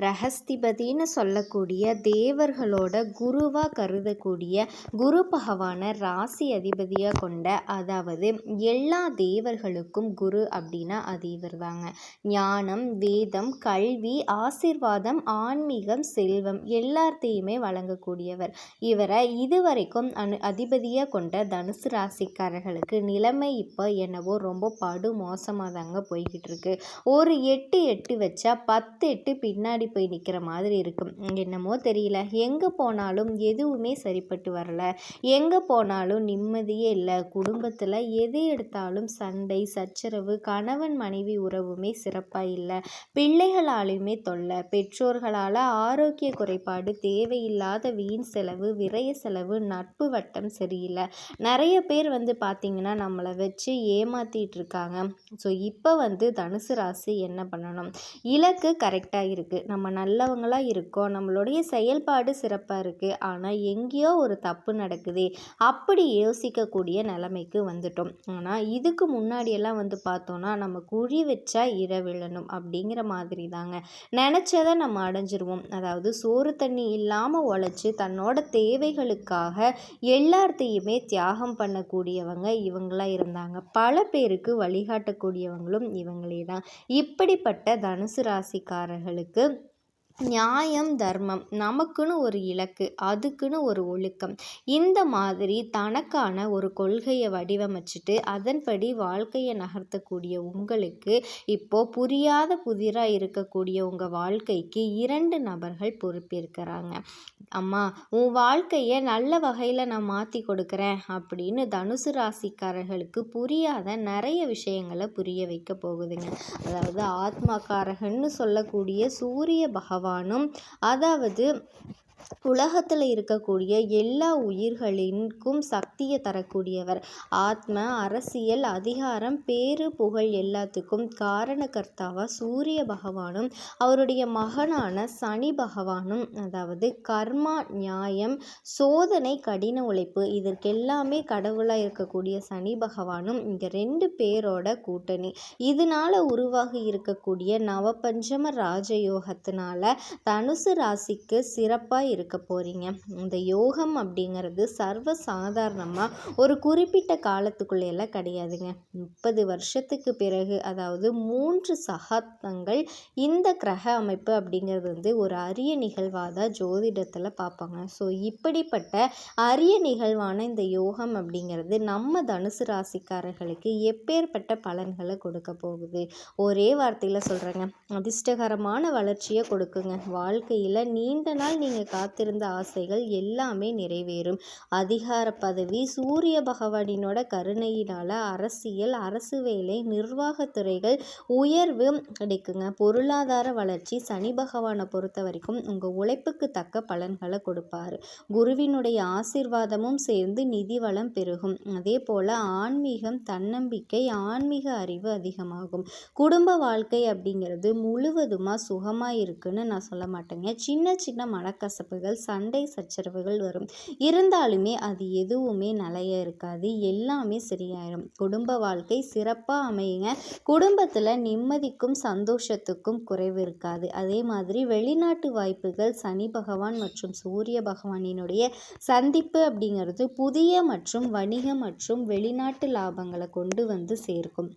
பிரகஸ்திபதின்னு சொல்லக்கூடிய தேவர்களோட குருவாக கருதக்கூடிய குரு பகவானை ராசி அதிபதியாக கொண்ட அதாவது எல்லா தேவர்களுக்கும் குரு அப்படின்னா அது இவர் தாங்க ஞானம் வேதம் கல்வி ஆசிர்வாதம் ஆன்மீகம் செல்வம் எல்லாத்தையுமே வழங்கக்கூடியவர். இவரை இதுவரைக்கும் அனு அதிபதியாக கொண்ட தனுசு ராசிக்காரர்களுக்கு நிலைமை இப்போ என்னவோ ரொம்ப படு மோசமாக தாங்க போய்கிட்டு இருக்கு. ஒரு எட்டு எட்டு வச்சா பத்து எட்டு பின்னாடி போய் நிற்கிற மாதிரி இருக்கும். என்னமோ தெரியல. எங்கே போனாலும் எதுவுமே சரிப்பட்டு வரல. எங்கே போனாலும் நிம்மதியே இல்லை. குடும்பத்தில் எது எடுத்தாலும் சண்டை சச்சரவு கணவன் மனைவி உறவுமே சிறப்பாக இல்லை. பிள்ளைகளாலையுமே தொல்லை. பெற்றோர்களால் ஆரோக்கிய குறைபாடு தேவையில்லாத வீண் செலவு விரய செலவு நட்பு வட்டம் சரியில்லை. நிறைய பேர் வந்து பார்த்திங்கன்னா நம்மளை வச்சு ஏமாத்திட்டு இருக்காங்க. ஸோ இப்போ வந்து தனுசு ராசி என்ன பண்ணணும்? இலக்கு கரெக்டாக இருக்குது நம்ம நம்ம நல்லவங்களாக இருக்கோம். நம்மளுடைய செயல்பாடு சிறப்பாக இருக்குது ஆனால் எங்கேயோ ஒரு தப்பு நடக்குது அப்படி யோசிக்கக்கூடிய நிலைமைக்கு வந்துட்டோம். ஆனால் இதுக்கு முன்னாடியெல்லாம் வந்து பார்த்தோன்னா நம்ம குழி வச்சா இர விழணும் அப்படிங்கிற மாதிரி தாங்க நினச்சதை நம்ம அடைஞ்சிருவோம். அதாவது சோறு தண்ணி இல்லாமல் உழைச்சி தன்னோட தேவைகளுக்காக எல்லாத்தையுமே தியாகம் பண்ணக்கூடியவங்க இவங்களாக இருந்தாங்க. பல பேருக்கு வழிகாட்டக்கூடியவங்களும் இவங்களே தான். இப்படிப்பட்ட தனுசு ராசிக்காரர்களுக்கு நியாயம் தர்மம் நமக்குன்னு ஒரு இலக்கு அதுக்குன்னு ஒரு ஒழுக்கம். இந்த மாதிரி தனக்கான ஒரு கொள்கையை வடிவமைச்சிட்டு அதன்படி வாழ்க்கையை நகர்த்தக்கூடிய உங்களுக்கு இப்போ புரியாத புதிராக இருக்கக்கூடிய உங்கள் வாழ்க்கைக்கு இரண்டு நபர்கள் பொறுப்பேற்கிறாங்க. அம்மா உன் வாழ்க்கையை நல்ல வகையில் நான் மாற்றி கொடுக்குறேன் அப்படின்னு தனுசு ராசிக்காரர்களுக்கு புரியாத நிறைய விஷயங்களை புரிய வைக்க போகுதுங்க. அதாவது ஆத்மாக்காரகன்னு சொல்லக்கூடிய சூரிய பகவான் பகவானும் அதாவது உலகத்தில் இருக்கக்கூடிய எல்லா உயிர்களின்கும் சக்தியை தரக்கூடியவர். ஆத்ம அரசியல் அதிகாரம் பேரு புகழ் எல்லாத்துக்கும் காரணகர்த்தாவாக சூரிய பகவானும் அவருடைய மகனான சனி பகவானும் அதாவது கர்மா நியாயம் சோதனை கடின உழைப்பு இதற்கெல்லாமே கடவுளாக இருக்கக்கூடிய சனி பகவானும் இங்கே ரெண்டு பேரோட கூட்டணி. இதனால் உருவாகி இருக்கக்கூடிய நவபஞ்சம ராஜயோகத்தினால தனுசு ராசிக்கு சிறப்பாக இருக்க போகிறீங்க இந்த யோகம் அப்படிங்கிறது சர்வ சாதாரணமாக ஒரு குறிப்பிட்ட காலத்துக்குள்ளேயெல்லாம் கிடையாதுங்க. முப்பது வருஷத்துக்கு பிறகு அதாவது மூன்று சகாப்தங்கள் இந்த கிரக அமைப்பு அப்படிங்கிறது வந்து ஒரு அரிய நிகழ்வாக தான் ஜோதிடத்தில் பார்ப்பாங்க. ஸோ இப்படிப்பட்ட அரிய நிகழ்வான இந்த யோகம் அப்படிங்கிறது நம்ம தனுசு ராசிக்காரர்களுக்கு எப்பேற்பட்ட பலன்களை கொடுக்க போகுது. ஒரே வார்த்தையில் சொல்கிறேங்க அதிர்ஷ்டகரமான வளர்ச்சியை கொடுக்குங்க. வாழ்க்கையில் நீண்ட நாள் நீங்கள் காத்திருந்த ஆசைகள் எல்லாமே நிறைவேறும். அதிகார பதவி சூரிய பகவானினோட கருணையினால் அரசியல் அரசு வேலை நிர்வாகத்துறைகள் உயர்வு கிடைக்குங்க. பொருளாதார வளர்ச்சி சனி பகவானை பொறுத்த வரைக்கும் உங்கள் உழைப்புக்கு தக்க பலன்களை கொடுப்பாரு. குருவினுடைய ஆசிர்வாதமும் சேர்ந்து நிதி வளம் பெருகும். அதே போல் ஆன்மீகம் தன்னம்பிக்கை ஆன்மீக அறிவு அதிகமாகும். குடும்ப வாழ்க்கை அப்படிங்கிறது முழுவதுமாக சுகமாக இருக்குன்னு நான் சொல்ல மாட்டேங்க. சின்ன சின்ன மனக்கசப்பு மனக்கசப்புகள் சண்டை சச்சரவுகள் வரும். இருந்தாலுமே அது எதுவுமே நிலைய இருக்காது. எல்லாமே சரியாயிடும் குடும்ப வாழ்க்கை சிறப்பாக அமையுங்க. குடும்பத்தில் நிம்மதிக்கும் சந்தோஷத்துக்கும் குறைவு இருக்காது. அதே மாதிரி வெளிநாட்டு வாய்ப்புகள் சனி பகவான் மற்றும் சூரிய பகவானினுடைய சந்திப்பு அப்படிங்கிறது புதிய மற்றும் வணிக மற்றும் வெளிநாட்டு லாபங்களை கொண்டு வந்து சேர்க்கும்.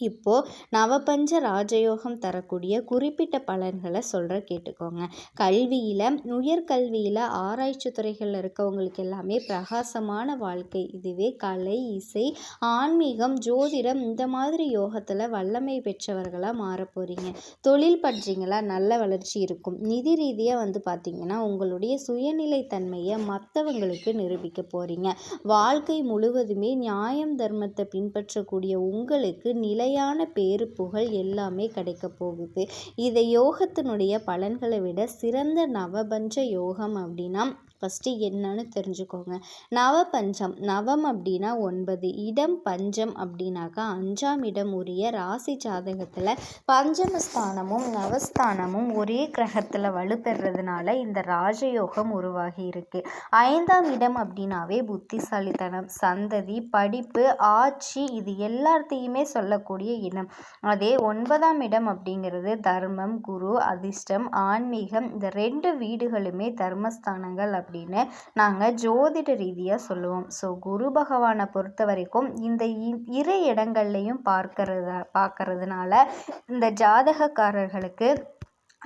இப்போது நவபஞ்ச ராஜயோகம் தரக்கூடிய குறிப்பிட்ட பலன்களை சொல்கிற கேட்டுக்கோங்க. கல்வியில் உயர்கல்வியில் ஆராய்ச்சி துறைகளில் இருக்கவங்களுக்கு எல்லாமே பிரகாசமான வாழ்க்கை. இதுவே கலை இசை ஆன்மீகம் ஜோதிடம் இந்த மாதிரி யோகத்தில் வல்லமை பெற்றவர்களாக மாற போகிறீங்க தொழில் பண்ணுறீங்களா நல்ல வளர்ச்சி இருக்கும். நிதி ரீதியாக வந்து பார்த்திங்கன்னா உங்களுடைய சுயநிலை தன்மையை மற்றவங்களுக்கு நிரூபிக்க போகிறீங்க வாழ்க்கை முழுவதுமே நியாயம் தர்மத்தை பின்பற்றக்கூடிய உங்களுக்கு நிலை நிலையான பேரு புகழ் எல்லாமே கிடைக்க போகுது. இதை யோகத்தினுடைய பலன்களை விட சிறந்த நவபஞ்ச யோகம் அப்படின்னா ஃபஸ்ட்டு என்னன்னு தெரிஞ்சுக்கோங்க. நவபஞ்சம் நவம் அப்படின்னா ஒன்பது இடம் பஞ்சம் அப்படின்னாக்கா அஞ்சாம் இடம் உரிய ராசி ஜாதகத்தில் பஞ்சமஸ்தானமும் நவஸ்தானமும் ஒரே கிரகத்தில் வலுப்பெறதுனால இந்த ராஜயோகம் உருவாகி இருக்கு. ஐந்தாம் இடம் அப்படின்னாவே புத்திசாலித்தனம் சந்ததி படிப்பு ஆட்சி இது எல்லாத்தையுமே சொல்லக்கூடிய இடம் அதே ஒன்பதாம் இடம் அப்படிங்கிறது தர்மம் குரு அதிர்ஷ்டம் ஆன்மீகம். இந்த ரெண்டு வீடுகளுமே தர்மஸ்தானங்கள் அப்படின்னு நாங்கள் ஜோதிட ரீதியாக சொல்லுவோம். ஸோ குரு பகவானை பொறுத்த வரைக்கும் இந்த இரு இடங்கள்லையும் பார்க்கறத பார்க்கறதுனால இந்த ஜாதகக்காரர்களுக்கு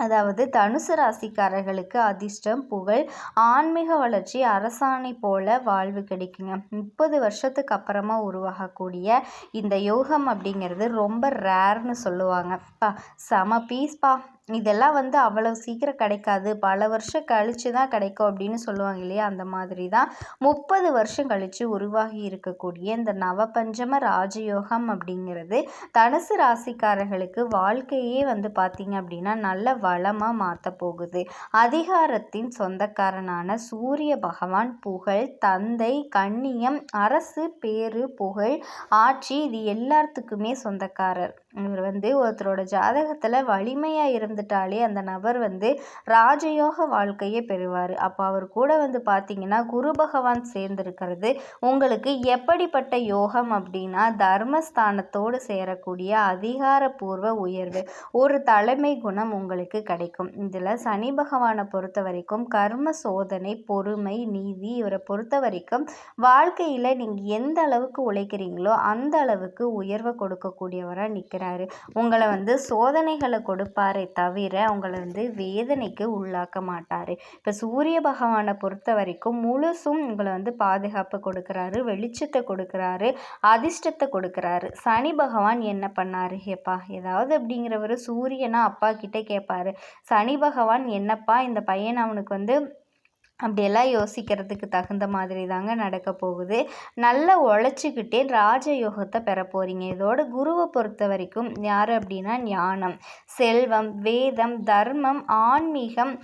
அதாவது தனுசு ராசிக்காரர்களுக்கு அதிர்ஷ்டம் புகழ் ஆன்மீக வளர்ச்சி அரசாணை போல வாழ்வு கிடைக்குங்க. முப்பது வருஷத்துக்கு அப்புறமா உருவாகக்கூடிய இந்த யோகம் அப்படிங்கிறது ரொம்ப ரேர்னு சொல்லுவாங்க. பா செம பீஸ்பா இதெல்லாம் வந்து அவ்வளோ சீக்கிரம் கிடைக்காது. பல வருஷம் கழித்து தான் கிடைக்கும் அப்படின்னு சொல்லுவாங்க இல்லையா? அந்த மாதிரி தான். முப்பது வருஷம் கழித்து உருவாகி இருக்கக்கூடிய இந்த நவபஞ்சம ராஜயோகம் அப்படிங்கிறது தனுசு ராசிக்காரர்களுக்கு வாழ்க்கையே வந்து பார்த்திங்க அப்படின்னா நல்ல வளமாக மாற்ற போகுது. அதிகாரத்தின் சொந்தக்காரனான சூரிய பகவான் புகழ் தந்தை கண்ணியம் அரசு பேரு புகழ் ஆட்சி இது எல்லாத்துக்குமே சொந்தக்காரர். இவர் வந்து ஒருத்தரோட ஜாதகத்தில் வலிமையாக இருந்துட்டாலே அந்த நபர் வந்து ராஜயோக வாழ்க்கையை பெறுவார். அப்போ அவர் கூட வந்து பார்த்தீங்கன்னா குரு பகவான் சேர்ந்திருக்கிறது உங்களுக்கு எப்படிப்பட்ட யோகம் அப்படின்னா தர்மஸ்தானத்தோடு சேரக்கூடிய அதிகாரப்பூர்வ உயர்வு. ஒரு தலைமை குணம் உங்களுக்கு கிடைக்கும். இதில் சனி பகவானை பொறுத்த வரைக்கும் கர்ம சோதனை பொறுமை நீதி இவரை பொறுத்த வரைக்கும் வாழ்க்கையில் நீங்கள் எந்த அளவுக்கு உழைக்கிறீங்களோ அந்த அளவுக்கு உயர்வை கொடுக்கக்கூடியவராக நிற்கிற இருக்கிறாரு உங்களை வந்து சோதனைகளை கொடுப்பாரே தவிர உங்களை வந்து வேதனைக்கு உள்ளாக்க மாட்டார். இப்போ சூரிய பகவானை பொறுத்த வரைக்கும் முழுசும் உங்களை வந்து பாதுகாப்பு கொடுக்குறாரு வெளிச்சத்தை கொடுக்குறாரு அதிர்ஷ்டத்தை கொடுக்குறாரு. சனி பகவான் என்ன பண்ணாரு? கேப்பா ஏதாவது அப்படிங்கிறவர் சூரியனா அப்பா கிட்டே கேட்பாரு சனி பகவான் என்னப்பா இந்த பையன் அவனுக்கு வந்து அப்படியெல்லாம் யோசிக்கிறதுக்கு தகுந்த மாதிரி தாங்க நடக்க போகுது. நல்லா உழைச்சிக்கிட்டே ராஜயோகத்தை பெற போகிறீங்க இதோட குருவை பொறுத்த வரைக்கும் யார் அப்படின்னா ஞானம். செல்வம் வேதம் தர்மம் ஆன்மீகம்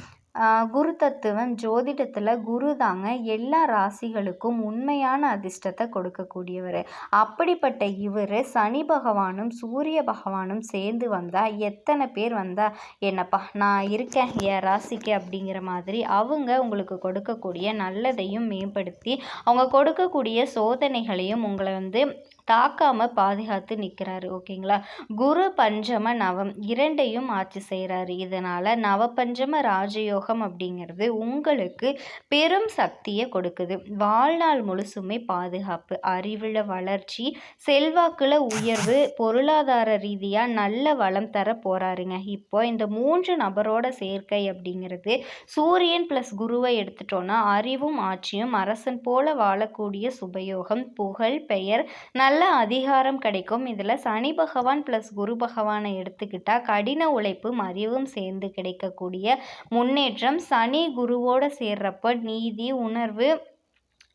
குரு தத்துவம் ஜோதிடத்தில் குரு தாங்க எல்லா ராசிகளுக்கும் உண்மையான அதிர்ஷ்டத்தை கொடுக்கக்கூடியவர். அப்படிப்பட்ட இவர் சனி பகவானும் சூரிய பகவானும் சேர்ந்து வந்தால் எத்தனை பேர் வந்தால் என்னப்பா நான் இருக்கேன் என் ராசிக்கு அப்படிங்கிற மாதிரி அவங்க உங்களுக்கு கொடுக்கக்கூடிய நல்லதையும் மேம்படுத்தி அவங்க கொடுக்கக்கூடிய சோதனைகளையும் உங்களை வந்து தாக்காமல் பாதுகாத்து நிற்கிறாரு ஓகேங்களா? குரு பஞ்சம நவம் இரண்டையும் ஆட்சி செய்கிறாரு இதனால் நவபஞ்சம ராஜயோகம் அப்படிங்கிறது உங்களுக்கு பெரும் சக்தியை கொடுக்குது. வாழ்நாள் முழுசுமே பாதுகாப்பு அறிவில் வளர்ச்சி செல்வாக்கில் உயர்வு பொருளாதார ரீதியாக நல்ல வளம் தர போகிறாருங்க இப்போ இந்த மூன்று நபரோட சேர்க்கை அப்படிங்கிறது சூரியன் ப்ளஸ் குருவை எடுத்துட்டோன்னா அறிவும் ஆட்சியும் அரசன் போல வாழக்கூடிய சுபயோகம் புகழ் பெயர் நல்ல நல்ல அதிகாரம் கிடைக்கும். இதில் சனி பகவான் ப்ளஸ் குரு பகவானை எடுத்துக்கிட்டால் கடின உழைப்பும் அறிவும் சேர்ந்து கிடைக்கக்கூடிய முன்னேற்றம் சனி குருவோடு சேர்றப்ப நீதி உணர்வு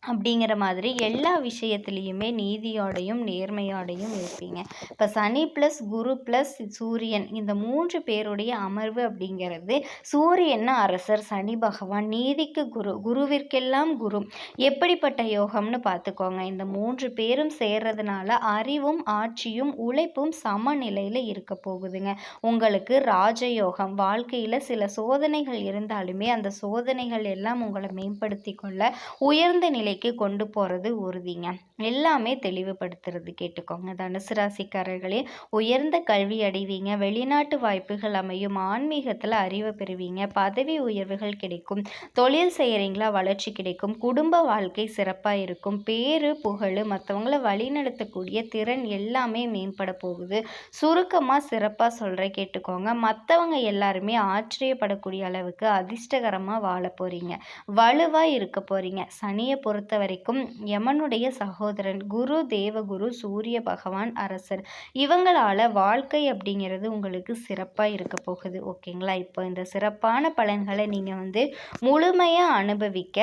அப்படிங்கிற மாதிரி எல்லா விஷயத்துலேயுமே நீதியோடையும் நேர்மையோடையும் இருப்பீங்க. இப்போ சனி ப்ளஸ் குரு ப்ளஸ் சூரியன் இந்த மூன்று பேருடைய அமர்வு அப்படிங்கிறது சூரியன் அரசர் சனி பகவான் நீதிக்கு குரு குருவிற்கெல்லாம் குரு. எப்படிப்பட்ட யோகம்னு பார்த்துக்கோங்க. இந்த மூன்று பேரும் சேர்றதுனால அறிவும் ஆட்சியும் உழைப்பும் சமநிலையில் இருக்க போகுதுங்க. உங்களுக்கு ராஜயோகம் வாழ்க்கையில் சில சோதனைகள் இருந்தாலுமே அந்த சோதனைகள் எல்லாம் உங்களை மேம்படுத்தி கொள்ள உயர்ந்த நிலை நிலைக்கு கொண்டு போகிறது உறுதிங்க. எல்லாமே தெளிவுபடுத்துறது கேட்டுக்கோங்க. தனுசு ராசிக்காரர்களே உயர்ந்த கல்வி அடைவீங்க. வெளிநாட்டு வாய்ப்புகள் அமையும். ஆன்மீகத்தில் அறிவை பெறுவீங்க. பதவி உயர்வுகள் கிடைக்கும். தொழில் செய்கிறீங்களா வளர்ச்சி கிடைக்கும். குடும்ப வாழ்க்கை சிறப்பாக இருக்கும். பேரு புகழ் மற்றவங்கள வழிநடத்தக்கூடிய திறன் எல்லாமே மேம்பட போகுது. சுருக்கமாக சிறப்பாக சொல்கிற கேட்டுக்கோங்க. மற்றவங்க எல்லாருமே ஆச்சரியப்படக்கூடிய அளவுக்கு அதிர்ஷ்டகரமாக வாழ போகிறீங்க வலுவாக இருக்க போகிறீங்க சனியை பொறுத்த பொறுத்த வரைக்கும் யமனுடைய சகோதரன் குரு தேவகுரு சூரிய பகவான் அரசர் இவங்களால் வாழ்க்கை அப்படிங்கிறது உங்களுக்கு சிறப்பாக இருக்க போகுது. ஓகேங்களா? இப்போ இந்த சிறப்பான பலன்களை நீங்கள் வந்து முழுமையாக அனுபவிக்க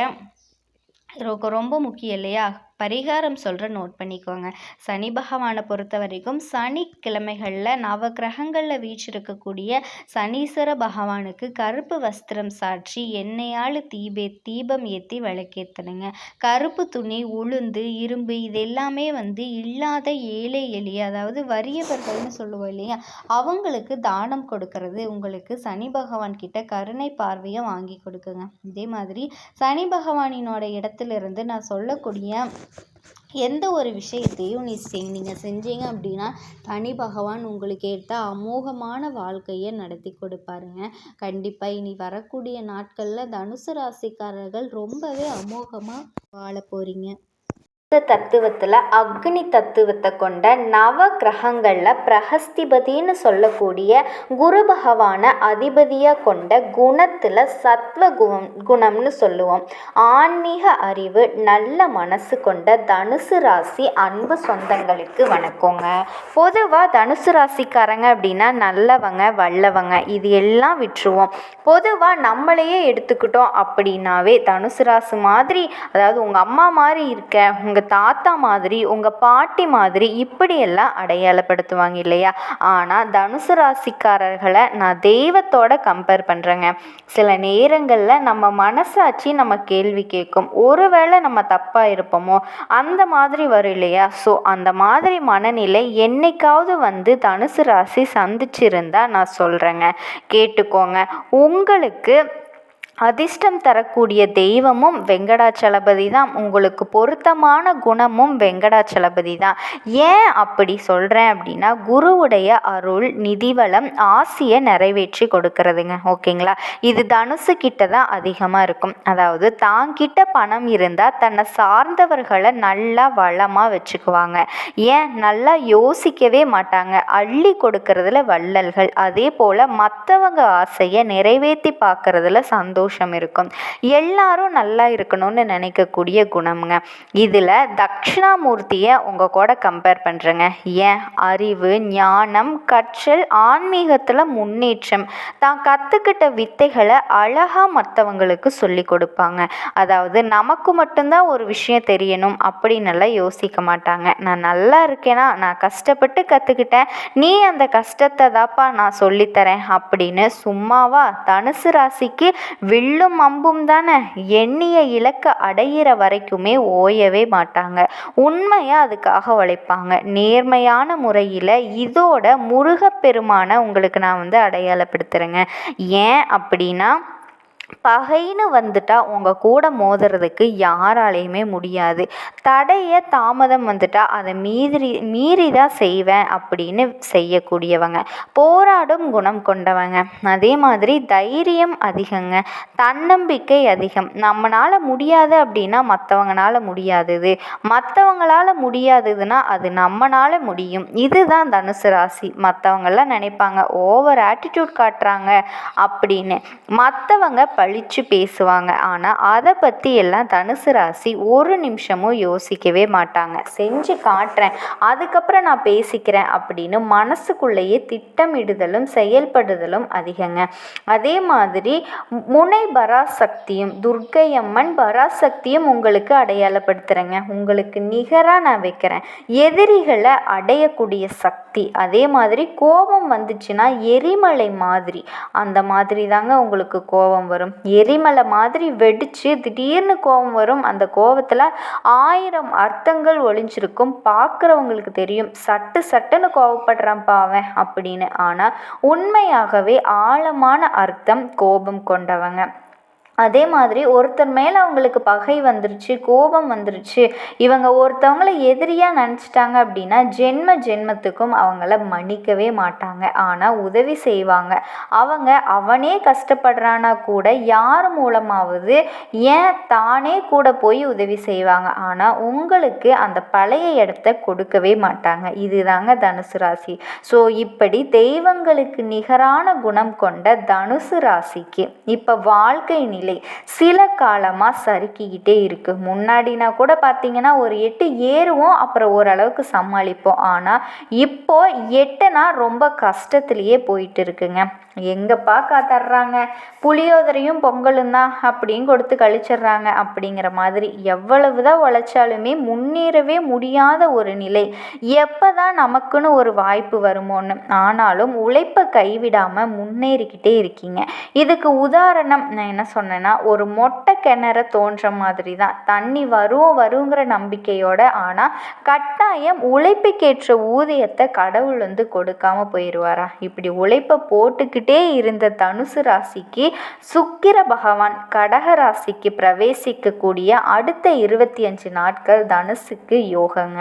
ரொம்ப முக்கியம் இல்லையா? பரிகாரம் சொல்கிற நோட் பண்ணிக்கோங்க. சனி பகவானை பொறுத்த வரைக்கும் சனிக்கிழமைகளில் நவகிரகங்களில் வீச்சிருக்கக்கூடிய சனீஸ்வர பகவானுக்கு கருப்பு வஸ்திரம் சாற்றி எண்ணெயால் தீபே தீபம் ஏற்றி விளக்கேற்றணுங்க கருப்பு துணி உளுந்து இரும்பு இது எல்லாமே வந்து இல்லாத ஏழை எளிய அதாவது வறியவர்கள்னு சொல்லுவோம் இல்லையா? அவங்களுக்கு தானம் கொடுக்கறது உங்களுக்கு சனி பகவான் கிட்ட கருணை பார்வையை வாங்கி கொடுக்குங்க. இதே மாதிரி சனி பகவானினோட இடத்துல இருந்து நான் சொல்லக்கூடிய எந்த ஒரு விஷயத்தையும் நீ செய் நீங்கள் செஞ்சீங்க அப்படின்னா தனி பகவான் உங்களுக்கு ஏற்ற அமோகமான வாழ்க்கையை நடத்தி கொடுப்பாருங்க. கண்டிப்பாக இனி வரக்கூடிய நாட்களில் தனுசு ராசிக்காரர்கள் ரொம்பவே அமோகமாக வாழ போகிறீங்க தத்துவத்தில் அக்னி தத்துவத்தை கொண்ட நவ கிரகங்களில் பிரகஸ்திபதின்னு சொல்லக்கூடிய குரு பகவான அதிபதியாக கொண்ட குணத்தில் சத்வ குணம் குணம்னு சொல்லுவோம். ஆன்மீக அறிவு நல்ல மனசு கொண்ட தனுசு ராசி அன்பு சொந்தங்களுக்கு வணக்கங்க. பொதுவாக தனுசு ராசிக்காரங்க அப்படின்னா நல்லவங்க வல்லவங்க இது எல்லாம் விட்டுருவோம். பொதுவாக நம்மளையே எடுத்துக்கிட்டோம் அப்படின்னாவே தனுசு ராசி மாதிரி அதாவது உங்கள் அம்மா மாதிரி இருக்க உங்கள் உங்கள் தாத்தா மாதிரி உங்கள் பாட்டி மாதிரி இப்படியெல்லாம் அடையாளப்படுத்துவாங்க இல்லையா? ஆனால் தனுசு ராசிக்காரர்களை நான் தெய்வத்தோட கம்பேர் பண்ணுறேங்க சில நேரங்களில் நம்ம மனசாட்சி நம்ம கேள்வி கேட்கும். ஒருவேளை நம்ம தப்பாக இருப்போமோ? அந்த மாதிரி வரும் இல்லையா? ஸோ அந்த மாதிரி மனநிலை என்னைக்காவது வந்து தனுசு ராசி சந்திச்சிருந்தா நான் சொல்கிறேங்க கேட்டுக்கோங்க. உங்களுக்கு அதிர்ஷ்டம் தரக்கூடிய தெய்வமும் வெங்கடாச்சலபதி தான். உங்களுக்கு பொருத்தமான குணமும் வெங்கடாச்சலபதி தான். ஏன் அப்படி சொல்கிறேன் அப்படின்னா குருவுடைய அருள் நிதிவளம் ஆசையை நிறைவேற்றி கொடுக்கறதுங்க. ஓகேங்களா? இது தனுசு கிட்ட தான் அதிகமாக இருக்கும். அதாவது தாங்கிட்ட பணம் இருந்தால் தன்னை சார்ந்தவர்களை நல்லா வளமாக வச்சுக்குவாங்க. ஏன்? நல்லா யோசிக்கவே மாட்டாங்க. அள்ளி கொடுக்கறதுல வள்ளல்கள். அதே போல் மற்றவங்க ஆசையை நிறைவேற்றி பார்க்குறதுல சந்தோஷம். சந்தோஷம் இருக்கும். எல்லாரும் நல்லா இருக்கணும்னு நினைக்கக்கூடிய குணம்ங்க. இதில் தக்ஷணாமூர்த்தியை உங்கள் கூட கம்பேர் பண்ணுறேங்க ஏன்? அறிவு ஞானம் கற்றல் ஆன்மீகத்தில் முன்னேற்றம். தான் கற்றுக்கிட்ட வித்தைகளை அழகாக மற்றவங்களுக்கு சொல்லி கொடுப்பாங்க. அதாவது நமக்கு மட்டும்தான் ஒரு விஷயம் தெரியணும் அப்படின்னெல்லாம் யோசிக்க மாட்டாங்க. நான் நல்லா இருக்கேனா? நான் கஷ்டப்பட்டு கற்றுக்கிட்டேன் நீ அந்த கஷ்டத்தை தாப்பா நான் சொல்லித்தரேன் அப்படின்னு சும்மாவா தனுசு ராசிக்கு வி வில்லும் அம்பும் தானே? எண்ணிய இலக்கை அடையிற வரைக்குமே ஓயவே மாட்டாங்க. உண்மையாக அதுக்காக உழைப்பாங்க. நேர்மையான முறையில் இதோட முருகப்பெருமானை உங்களுக்கு நான் வந்து அடையாளப்படுத்துகிறேங்க ஏன் அப்படின்னா பகைன்னு வந்துட்டால் உங்கள் கூட மோதுறதுக்கு யாராலையுமே முடியாது. தடையை தாமதம் வந்துட்டால் அதை மீறி மீறி தான் செய்வேன் அப்படின்னு செய்யக்கூடியவங்க. போராடும் குணம் கொண்டவங்க. அதே மாதிரி தைரியம் அதிகங்க. தன்னம்பிக்கை அதிகம். நம்மளால் முடியாது அப்படின்னா மற்றவங்களால முடியாதது. மற்றவங்களால முடியாததுன்னா அது நம்மளால முடியும். இதுதான் தனுசு ராசி. மற்றவங்கெல்லாம் நினைப்பாங்க ஓவர் ஆட்டிடியூட் காட்டுறாங்க அப்படின்னு. மற்றவங்க பழித்து பேசுவாங்க. ஆனால் அதை பற்றி எல்லாம் தனுசு ராசி ஒரு நிமிஷமும் யோசிக்கவே மாட்டாங்க. செஞ்சு காட்டுறேன் அதுக்கப்புறம் நான் பேசிக்கிறேன் அப்படின்னு மனசுக்குள்ளேயே திட்டமிடுதலும் செயல்படுதலும் அதிகங்க. அதே மாதிரி முனை பராசக்தியும் துர்க்கை அம்மன் பராசக்தியும் உங்களுக்கு அடையாளப்படுத்துகிறேங்க உங்களுக்கு நிகராக நான் வைக்கிறேன். எதிரிகளை அடையக்கூடிய சக்தி அதே மாதிரி கோபம் வந்துச்சுன்னா எரிமலை மாதிரி. அந்த மாதிரி தாங்க உங்களுக்கு கோபம் வரும். எரிமலை மாதிரி வெடித்து திடீர்னு கோபம் வரும். அந்த கோபத்தில் ஆயிரம் அர்த்தங்கள் ஒளிஞ்சிருக்கும். பார்க்குறவங்களுக்கு தெரியும். சட்டு சட்டுன்னு கோவப்படுறான்ப்பா அவன் அப்படின்னு. ஆனால் உண்மையாகவே ஆழமான அர்த்தம் கோபம் கொண்டவங்க. அதே மாதிரி ஒருத்தர் மேலே அவங்களுக்கு பகை வந்துருச்சு கோபம் வந்துருச்சு இவங்க ஒருத்தவங்கள எதிரியாக நினச்சிட்டாங்க அப்படின்னா ஜென்ம ஜென்மத்துக்கும் அவங்கள மன்னிக்கவே மாட்டாங்க. ஆனால் உதவி செய்வாங்க. அவங்க அவனே கஷ்டப்படுறானா கூட யார் மூலமாவது ஏன் தானே கூட போய் உதவி செய்வாங்க. ஆனால் உங்களுக்கு அந்த பழைய இடத்த கொடுக்கவே மாட்டாங்க. இதுதாங்க தனுசு ராசி. ஸோ இப்படி தெய்வங்களுக்கு நிகரான குணம் கொண்ட தனுசு ராசிக்கு இப்போ வாழ்க்கை நிலை இல்லை. சில காலமாக சறுக்கிக்கிட்டே இருக்குது முன்னாடினா கூட பார்த்தீங்கன்னா ஒரு எட்டு ஏறுவோம் அப்புறம் ஓரளவுக்கு சமாளிப்போம். ஆனால் இப்போ எட்டுனா ரொம்ப கஷ்டத்துலேயே போயிட்டு இருக்குங்க. எங்கேப்பா காத்தர்றாங்க. புளியோதரையும் பொங்கலும் தான் அப்படின்னு கொடுத்து கழிச்சிடுறாங்க அப்படிங்கிற மாதிரி எவ்வளவு தான் உழைச்சாலுமே முன்னேறவே முடியாத ஒரு நிலை. எப்போ தான் நமக்குன்னு ஒரு வாய்ப்பு வருமோன்னு. ஆனாலும் உழைப்பை கைவிடாமல் முன்னேறிக்கிட்டே இருக்கீங்க. இதுக்கு உதாரணம் நான் என்ன சொன்னேன்னா ஒரு மொட்டை கிணற தோன்ற மாதிரி தான் தண்ணி வரும் வருங்கிற நம்பிக்கையோட ஆனால் கட்டாயம் உழைப்புக்கேற்ற ஊதியத்தை கடவுள் வந்து கொடுக்காம போயிடுவாரா இப்படி உழைப்பை போட்டுக்கிட்டே இருந்த தனுசு ராசிக்கு சுக்கிர பகவான் கடக ராசிக்கு பிரவேசிக்கக்கூடிய அடுத்த இருபத்தி அஞ்சு நாட்கள் தனுசுக்கு யோகங்க.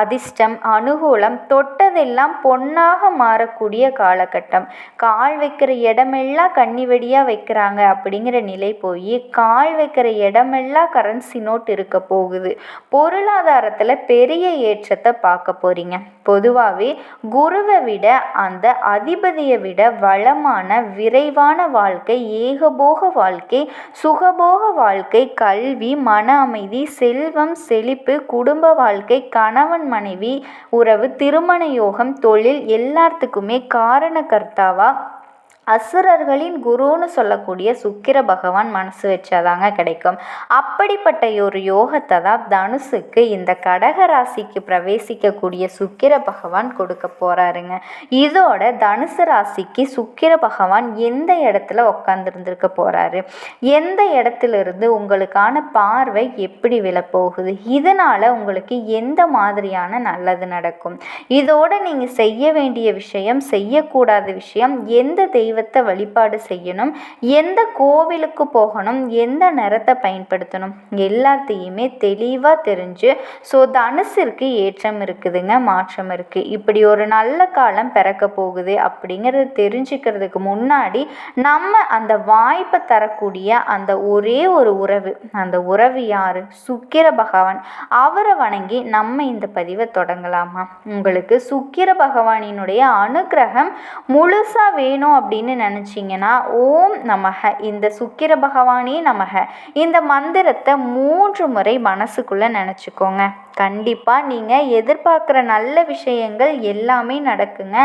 அதிர்ஷ்டம் அனுகூலம் தொட்டதெல்லாம் பொன்னாக மாறக்கூடிய காலகட்டம். கால் வைக்கிற இடமெல்லாம் கன்னி வெடியாக வைக்கிறாங்க அப்படிங்கிற நிலை போய் கால் வைக்கிற இடமெல்லாம் கரன்சி நோட் இருக்க போகுது. பொருளாதாரத்தில் பெரிய ஏற்றத்தை பார்க்க போகிறீங்க பொதுவாகவே குருவை விட அந்த அதிபதியை விட வளமான விரைவான வாழ்க்கை ஏகபோக வாழ்க்கை சுகபோக வாழ்க்கை கல்வி மன அமைதி செல்வம் செழிப்பு குடும்ப வாழ்க்கை கணவன் மனைவி உறவு திருமண யோகம் தொழில் எல்லாத்துக்குமே காரணக்கர்த்தாவாக அசுரர்களின் குருன்னு சொல்லக்கூடிய சுக்கிர பகவான் மனசு வச்சாதாங்க கிடைக்கும். அப்படிப்பட்ட ஒரு யோகத்தை தான் தனுசுக்கு இந்த கடக ராசிக்கு பிரவேசிக்கக்கூடிய சுக்கிர பகவான் கொடுக்க போகிறாருங்க இதோட தனுசு ராசிக்கு சுக்கிர பகவான் எந்த இடத்துல உட்காந்துருந்துருக்க போகிறாரு எந்த இடத்துல இருந்து உங்களுக்கான பார்வை எப்படி விழப்போகுது? இதனால் உங்களுக்கு எந்த மாதிரியான நல்லது நடக்கும்? இதோட நீங்கள் செய்ய வேண்டிய விஷயம் செய்யக்கூடாத விஷயம் எந்த தெய்வ தெய்வத்தை வழிபாடு செய்யணும். எந்த கோவிலுக்கு போகணும் எந்த நிறத்தை பயன்படுத்தணும் எல்லாத்தையுமே தெளிவாக தெரிஞ்சு ஸோ தனுசிற்கு ஏற்றம் இருக்குதுங்க மாற்றம் இருக்குது இப்படி ஒரு நல்ல காலம் பிறக்க போகுது அப்படிங்கிறத தெரிஞ்சுக்கிறதுக்கு முன்னாடி நம்ம அந்த வாய்ப்பை தரக்கூடிய அந்த ஒரே ஒரு உறவு அந்த உறவு யார்? சுக்கிர பகவான். அவரை வணங்கி நம்ம இந்த பதிவை தொடங்கலாமா? உங்களுக்கு சுக்கிர பகவானினுடைய அனுகிரகம் முழுசாக வேணும் அப்படின்னு அப்படின்னு நினச்சிங்கன்னா ஓம் நமக இந்த சுக்கிர பகவானே நமக இந்த மந்திரத்தை மூன்று முறை மனசுக்குள்ளே நினச்சிக்கோங்க. கண்டிப்பாக நீங்கள் எதிர்பார்க்குற நல்ல விஷயங்கள் எல்லாமே நடக்குங்க.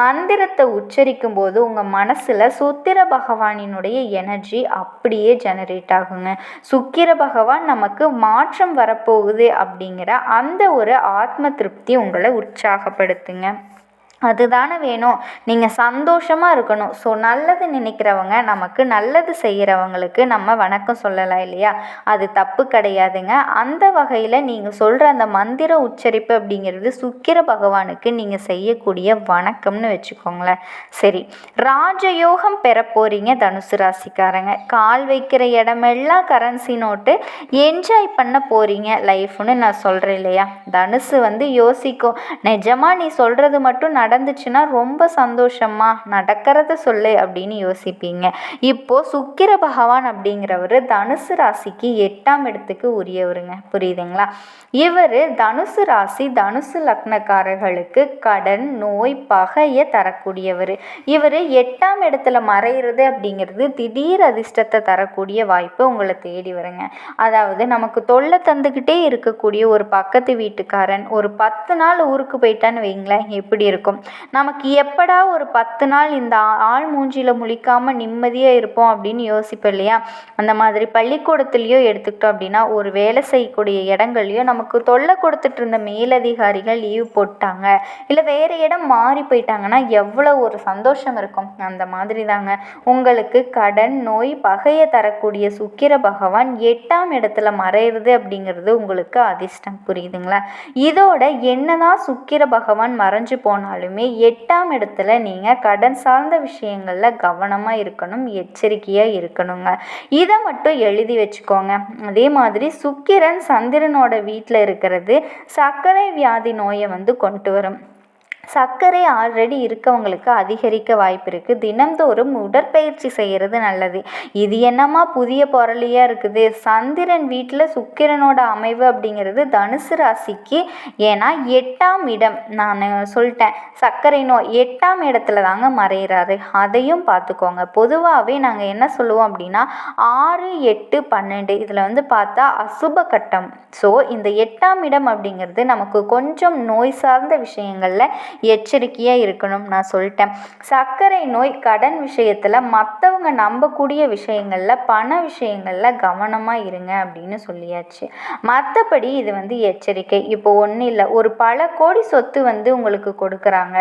மந்திரத்தை உச்சரிக்கும் போது உங்கள் மனசில் சுத்திர பகவானினுடைய எனர்ஜி அப்படியே ஜெனரேட் ஆகுங்க. சுக்கிர பகவான் நமக்கு மாற்றம் வரப்போகுது அப்படிங்கிற அந்த ஒரு ஆத்ம திருப்தி உங்களை உற்சாகப்படுத்துங்க. அதுதானே வேணும். நீங்கள் சந்தோஷமாக இருக்கணும். ஸோ நல்லது நினைக்கிறவங்க நமக்கு நல்லது செய்கிறவங்களுக்கு நம்ம வணக்கம் சொல்லலாம் இல்லையா? அது தப்பு கிடையாதுங்க. அந்த வகையில் நீங்கள் சொல்கிற அந்த மந்திர உச்சரிப்பு அப்படிங்கிறது சுக்கிர பகவானுக்கு நீங்கள் செய்யக்கூடிய வணக்கம்னு வச்சுக்கோங்களேன். சரி ராஜயோகம் பெற போகிறீங்க தனுசு ராசிக்காரங்க. கால் வைக்கிற இடமெல்லாம் கரன்சி நோட்டு என்ஜாய் பண்ண போகிறீங்க லைஃப்னு நான் சொல்கிறேன் இல்லையா? தனுசு வந்து யோசிக்கும். நிஜமாக நீ சொல்கிறது மட்டும் நட நடந்துச்சுன்னா ரொம்ப சந்தோஷமா நடக்கிறத சொல்லு அப்படின்னு யோசிப்பீங்க. இப்போது சுக்கிர பகவான் அப்படிங்கிறவர் தனுசு ராசிக்கு எட்டாம் இடத்துக்கு உரியவருங்க. புரியுதுங்களா? இவர் தனுசு ராசி தனுசு லக்னக்காரர்களுக்கு கடன் நோய் பகையை தரக்கூடியவர். இவர் எட்டாம் இடத்துல மறைகிறது அப்படிங்கிறது திடீர் அதிர்ஷ்டத்தை தரக்கூடிய வாய்ப்பு உங்களை தேடி வருங்க. அதாவது நமக்கு தொல்லை தந்துக்கிட்டே இருக்கக்கூடிய ஒரு பக்கத்து வீட்டுக்காரன் ஒரு பத்து நாள் ஊருக்கு போயிட்டான்னு வைங்களேன் எப்படி இருக்கும்? நமக்கு எப்படா ஒரு பத்து நாள் இந்த ஆள் மூஞ்சியில் முழிக்காமல் நிம்மதியாக இருப்போம் அப்படின்னு யோசிப்போம் இல்லையா? அந்த மாதிரி பள்ளிக்கூடத்துலேயோ எடுத்துக்கிட்டோம் அப்படின்னா ஒரு வேலை செய்யக்கூடிய இடங்கள்லையோ நமக்கு தொல்லை கொடுத்துட்டு இருந்த மேலதிகாரிகள் லீவ் போட்டாங்க. இல்லை வேறு இடம் மாறி போயிட்டாங்கன்னா எவ்வளோ ஒரு சந்தோஷம் இருக்கும். அந்த மாதிரி தாங்க உங்களுக்கு கடன் நோய் பகையை தரக்கூடிய சுக்கிர பகவான் எட்டாம் இடத்துல மறையிறது அப்படிங்கிறது உங்களுக்கு அதிர்ஷ்டம். புரியுதுங்களா? இதோட என்னதான் சுக்கிர பகவான் மறைஞ்சு போனாலும் எப்பயுமே எட்டாம் இடத்துல நீங்கள் கடன் சார்ந்த விஷயங்களில் கவனமாக இருக்கணும் எச்சரிக்கையாக இருக்கணுங்க. இதை மட்டும் எழுதி வச்சுக்கோங்க. அதே மாதிரி சுக்கிரன் சந்திரனோட வீட்டில் இருக்கிறது சர்க்கரை வியாதி நோயை வந்து கொண்டு வரும். சர்க்கரை ஆல்ரெடி இருக்கவங்களுக்கு அதிகரிக்க வாய்ப்பு இருக்குது தினம்தோறும் உடற்பயிற்சி செய்கிறது நல்லது. இது என்னம்மா புதிய பொருளியாக இருக்குது? சந்திரன் வீட்டில் சுக்கிரனோட அமைவு அப்படிங்கிறது தனுசு ராசிக்கு ஏன்னா எட்டாம் இடம். நான் சொல்லிட்டேன் சர்க்கரை நோய் எட்டாம் இடத்துல தாங்க மறையிறாரு. அதையும் பார்த்துக்கோங்க. பொதுவாகவே நாங்கள் என்ன சொல்லுவோம் அப்படின்னா ஆறு எட்டு பன்னெண்டு இதில் வந்து பார்த்தா அசுப கட்டம். ஸோ இந்த எட்டாம் இடம் அப்படிங்கிறது நமக்கு கொஞ்சம் நோய் சார்ந்த விஷயங்களில் எச்சரிக்கையாக இருக்கணும் நான் சொல்லிட்டேன். சர்க்கரை நோய் கடன் விஷயத்தில் மற்றவங்க நம்பக்கூடிய விஷயங்களில் பண விஷயங்களில் கவனமாக இருங்க அப்படின்னு சொல்லியாச்சு. மற்றபடி இது வந்து எச்சரிக்கை. இப்போ ஒன்றும் இல்லை ஒரு பல கோடி சொத்து வந்து உங்களுக்கு கொடுக்குறாங்க.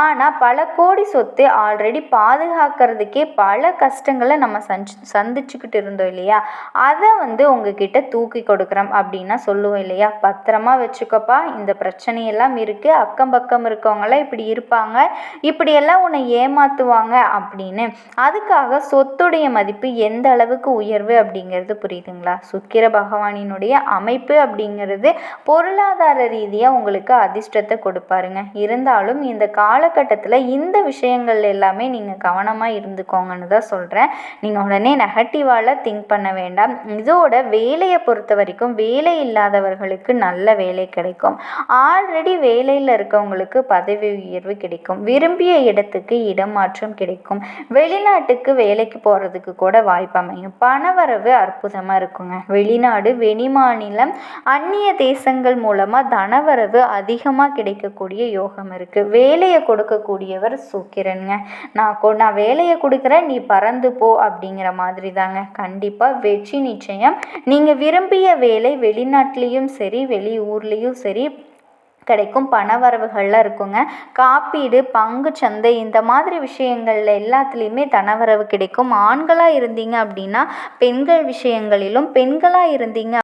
ஆனால் பல கோடி சொத்து ஆல்ரெடி பாதுகாக்கிறதுக்கே பல கஷ்டங்களை நம்ம சந்தி சந்திச்சுக்கிட்டு இருந்தோம் இல்லையா? அதை வந்து உங்ககிட்ட தூக்கி கொடுக்குறோம் அப்படின்னா சொல்லுவோம் இல்லையா? பத்திரமா வச்சுக்கப்பா இந்த பிரச்சனையெல்லாம் இருக்குது அக்கம் பக்கம் இருக்க இருக்கவங்களாம் இப்படி இருப்பாங்க. இப்படியெல்லாம் உன்னை ஏமாற்றுவாங்க அப்படின்னு. அதுக்காக சொத்துடைய மதிப்பு எந்த அளவுக்கு உயர்வு அப்படிங்கிறது புரியுதுங்களா? சுக்கிர பகவானினுடைய அமைப்பு அப்படிங்கிறது பொருளாதார ரீதியாக உங்களுக்கு அதிர்ஷ்டத்தை கொடுப்பாருங்க. இருந்தாலும் இந்த காலகட்டத்தில் இந்த விஷயங்கள் எல்லாமே நீங்கள் கவனமாக இருந்துக்கோங்கன்னு தான் சொல்கிறேன் நீங்கள் உடனே நெகட்டிவால் திங்க் பண்ண வேண்டாம். இதோட வேலையை பொறுத்த வரைக்கும் வேலை இல்லாதவர்களுக்கு நல்ல வேலை கிடைக்கும். ஆல்ரெடி வேலையில் இருக்கவங்களுக்கு பதவி உயர்வு கிடைக்கும். விரும்பிய இடத்துக்கு இடமாற்றம் கிடைக்கும். வெளிநாட்டுக்கு வேலைக்கு போகிறதுக்கு கூட வாய்ப்பு அமையும். பணவரவு அற்புதமாக இருக்குங்க. வெளிநாடு வெளிமாநிலம் அந்நிய தேசங்கள் மூலமாக தனவரவு அதிகமாக கிடைக்கக்கூடிய யோகம் இருக்குது வேலையை கொடுக்கக்கூடியவர் சுக்கிரனுங்க. நான் கொ நான் வேலையை கொடுக்குறேன் நீ பறந்து போ அப்படிங்கிற மாதிரி தாங்க கண்டிப்பாக வெற்றி நிச்சயம். நீங்கள் விரும்பிய வேலை வெளிநாட்டிலையும் சரி வெளி ஊர்லேயும் சரி கிடைக்கும் பண வரவுகள்லாம் இருக்குங்க. காப்பீடு பங்கு சந்தை இந்த மாதிரி விஷயங்கள்ல எல்லாத்துலேயுமே தனவரவு கிடைக்கும். ஆண்களாக இருந்தீங்க அப்படின்னா பெண்கள் விஷயங்களிலும் பெண்களாக இருந்தீங்க